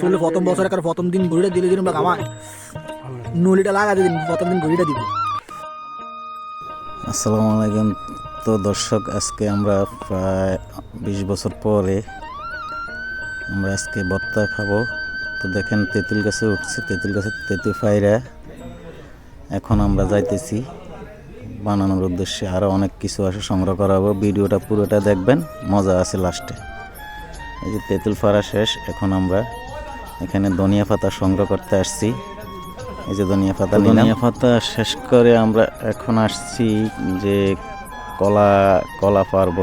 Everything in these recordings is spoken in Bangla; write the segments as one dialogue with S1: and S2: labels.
S1: চললে প্রথম বছর প্রথম দিন ঘুরিটা দিলে দিন নলিটা দিন প্রথম দিন ঘুরিটা দিব।
S2: আসসালামু আলাইকুম। তো দর্শক, আজকে আমরা প্রায় বিশ বছর পরে আমরা আজকে ভর্তা খাব। তো দেখেন, তেঁতুল গাছে উঠছে, তেঁতুল গাছে তেঁতুল ফাইরা এখন আমরা যাইতেছি। বানানোর উদ্দেশ্যে আরও অনেক কিছু আছে সংগ্রহ করাবো। ভিডিওটা পুরোটা দেখবেন, মজা আছে লাস্টে। এই যে তেঁতুল ফাড়া শেষ এখন আমরা এখানে ধনিয়া পাতা সংগ্রহ করতে আসছি। এই যে ধনিয়া পাতা ধনিয়া পাতা শেষ করে আমরা এখন আসছি যে কলা কলা পারব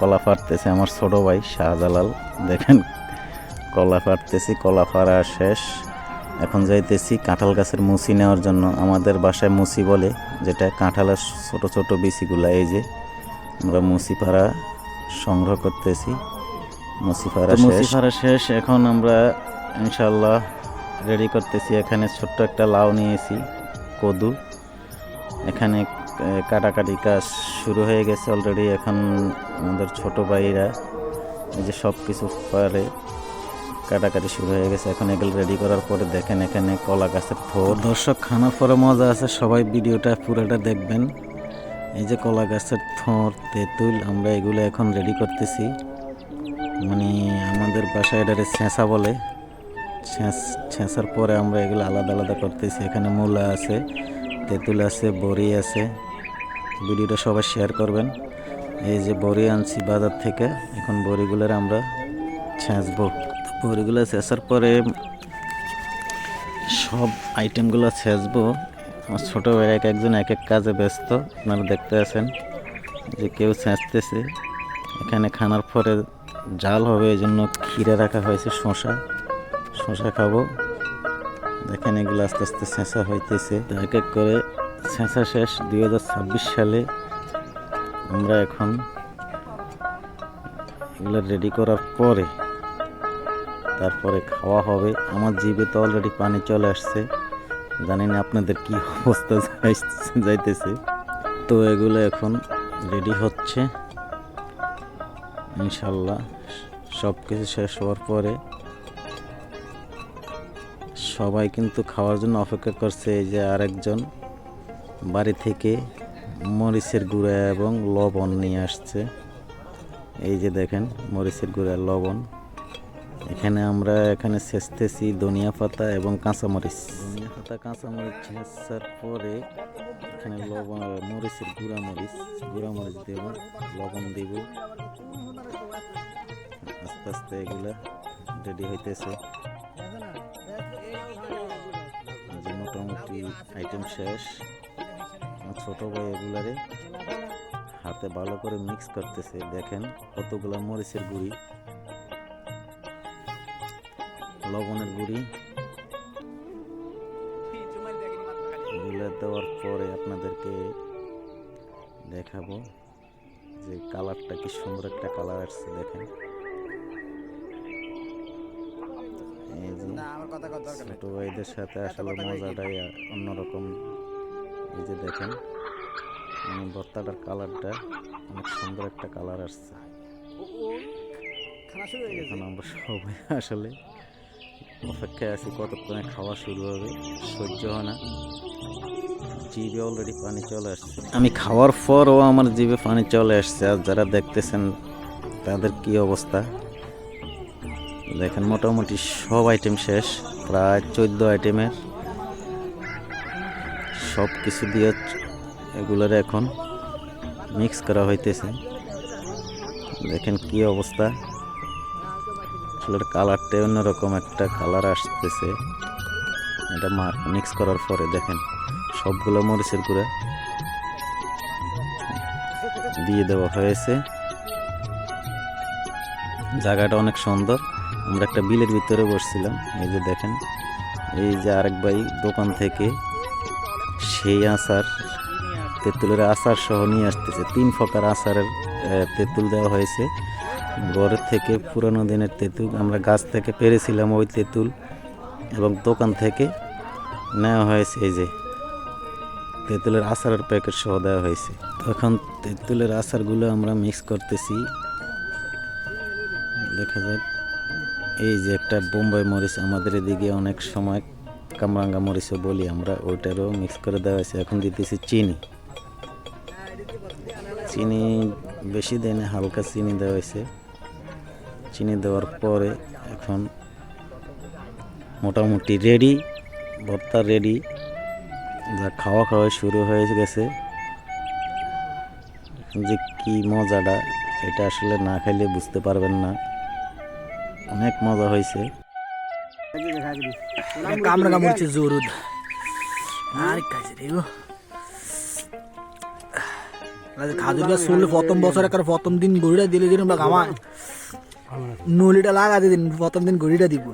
S2: কলা পারতেছে আমার ছোট ভাই শাহজালাল। দেখেন কলা পারতেছি কলা পাড়া শেষ। এখন যাইতেছি কাঁঠাল গাছের মুসি নেওয়ার জন্য। আমাদের বাসায় মুসি বলে যেটা কাঁঠালের ছোট ছোট বিচিগুলা এই যে আমরা মুসি পাড়া সংগ্রহ করতেছি। মুসি পাড়া শেষ। এখন আমরা ইনশাল্লাহ রেডি করতেছি। এখানে ছোট্ট একটা লাউ নিয়েছি কদু। এখানে কাটাকাটি কাজ শুরু হয়ে গেছে অলরেডি এখন আমাদের ছোট ভাইরা এই যে সব কিছু পারে কাটাকাটি শুরু হয়ে গেছে। এখন এগুলো রেডি করার পরে দেখেন এখানে কলা গাছের থোর দর্শক খানার পরে মজা আছে। সবাই ভিডিওটা পুরোটা দেখবেন। এই যে কলা গাছের থোর তেঁতুল আমরা এগুলো এখন রেডি করতেছি। মানে আমাদের বাসায় এটারে ছেঁচা বলে। ছেঁচ- ছেঁচার পরে আমরা এগুলো আলাদা আলাদা করতেছি। এখানে মূলা আছে, তেঁতুল আছে, বড়ি আছে। ভিডিওটা সবাই শেয়ার করবেন। এই যে বড়ি আনছি বাজার থেকে, এখন বড়িগুলোর আমরা ছেঁচবো। বড়িগুলো ছেঁচার পরে সব আইটেমগুলো ছেঁচবো। আমার ছোটো ভাই এক একজন এক এক কাজে ব্যস্ত, আপনারা দেখতে আছেন যে কেউ ছেঁচতেছে। এখানে খানার পরে জাল হবে এই জন্য ক্ষীরে রাখা হয়েছে শশা শশা খাব। দেখেন এগুলো আস্তে আস্তে ছেঁচা হইতেছে। এক এক করে ছেঁচা শেষ। দু হাজার ছাব্বিশ সালে আমরা এখন এগুলো রেডি করার পরে তারপরে খাওয়া হবে। আমার জিভে তো অলরেডি পানি চলে আসছে। জানি না আপনাদের কি অবস্থা যাইতেছে। তো এগুলো এখন রেডি হচ্ছে। ইনশাল্লাহ সব কিছু শেষ হওয়ার পরে সবাই কিন্তু খাওয়ার জন্য অপেক্ষা করছে এই যে আরেকজন বাড়ি থেকে মরিচের গুঁড়া এবং লবণ নিয়ে আসছে। এই যে দেখেন, মরিচের গুঁড়া, লবণ। এখানে আমরা এখানে ছেঁচতেছি ধনিয়া পাতা এবং কাঁচামরিচ। ধনিয়া পাতা, কাঁচামরিচ ছেঁচার পরে এখানে লবণ, মরিচের গুঁড়া মরিচ গুঁড়া মরিচ দেব, লবণ দেব। আস্তে আস্তে এগুলা রেডি হইতেছে। মোটামুটি আইটেম শেষ। আমার ছোট ভাই এগুলারে হাতে ভালো করে মিক্স করতেছে। দেখেন কতগুলা মরিচের গুঁড়ি, লবণের গুঁড়ি। এগুলো দেওয়ার পরে আপনাদেরকে দেখাবো যে কালারটা কি সুন্দর একটা কালার আসছে, দেখেন। এই যে ছোট ভাইদের সাথে আসলে মজাটাই অন্যরকম। এই যে দেখেন মানে ভর্তাটার কালারটা অনেক সুন্দর একটা কালার আসছে। এখন আমরা সবাই আসলে অপেক্ষায় আছি কতক্ষণে খাওয়া শুরু হবে সহ্য হয় না। জিভে অলরেডি পানি চলে আসছে। আমি খাওয়ার পরও আমার জিভে পানি চলে আসছে আর যারা দেখতেছেন তাদের কি অবস্থা? দেখেন মোটামুটি সব আইটেম শেষ, প্রায় চোদ্দ আইটেমের সব কিছু দিয়ে এগুলোর এখন মিক্স করা হইতেছে। দেখেন কি অবস্থা। আসলে কালারটাই অন্যরকম একটা কালার আসতেছে। এটা মিক্স করার পরে দেখেন, সবগুলো মরিচের গুঁড়া দিয়ে দেওয়া হয়েছে। জায়গাটা অনেক সুন্দর। আমরা একটা বিলের ভিতরে বসছিলাম। এই যে দেখেন, এই যে আরেক ভাই দোকান থেকে সেই আচার, তেঁতুলের আচার সহ নিয়ে আসতেছে। তিন প্রকার আচারের তেঁতুল দেওয়া হয়েছে। ঘরের থেকে পুরানো দিনের তেঁতুল, আমরা গাছ থেকে পেরেছিলাম ওই তেঁতুল এবং দোকান থেকে নেওয়া হয়েছে এই যে তেঁতুলের আচারের প্যাকেট সহ দেওয়া হয়েছে। তখন তেঁতুলের আচারগুলো আমরা মিক্স করতেছি। দেখা যাক। এই যে একটা বোম্বাই মরিচ আমাদের এদিকে অনেক সময় কামরাঙ্গা মরিচও বলি আমরা, ওইটারও মিক্স করে দেওয়া হয়েছে। এখন দিতেছি চিনি। চিনি বেশি দেয় হালকা চিনি দেওয়া হয়েছে। চিনি দেওয়ার পরে এখন মোটামুটি রেডি ভর্তা রেডি যা খাওয়া খাওয়া শুরু হয়ে গেছে। যে কি মজাটা, এটা আসলে না খাইলে বুঝতে পারবেন না। অনেক মজা হয়েছে।
S1: কামরা কামড়ছে জরুদ। আর কাছে রে খাজুর গাছ চললে প্রথম বছর একার প্রথম দিন গড়িটা দিলে দিন বা আমার নলিটা লাগাতে দিন প্রথম দিন গড়িটা দিব।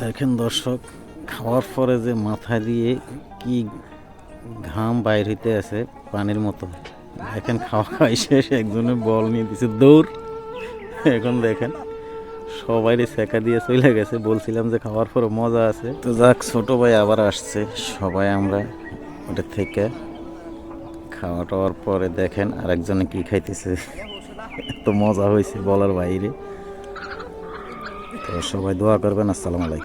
S2: দেখেন দর্শক খাওয়ার পরে যে মাথা দিয়ে কি ঘাম বাইর হইতে আছে পানির মতো। দেখেন খাওয়া খাওয়াই শেষ একজনে বল নিয়ে দিছে দৌড়। এখন দেখেন সবাই সেকা দিয়ে চলে গেছে। বলছিলাম যে খাওয়ার পরে মজা আছে। তো যাক, ছোট ভাই আবার আসছে। সবাই আমরা ওটা থেকে খাওয়া টাওয়ার পরে দেখেন আর আরেকজনে কি খাইতেছে। এত মজা হয়েছে বলার বাইরে। তো সবাই দোয়া করবেন। আসসালামু আলাইকুম।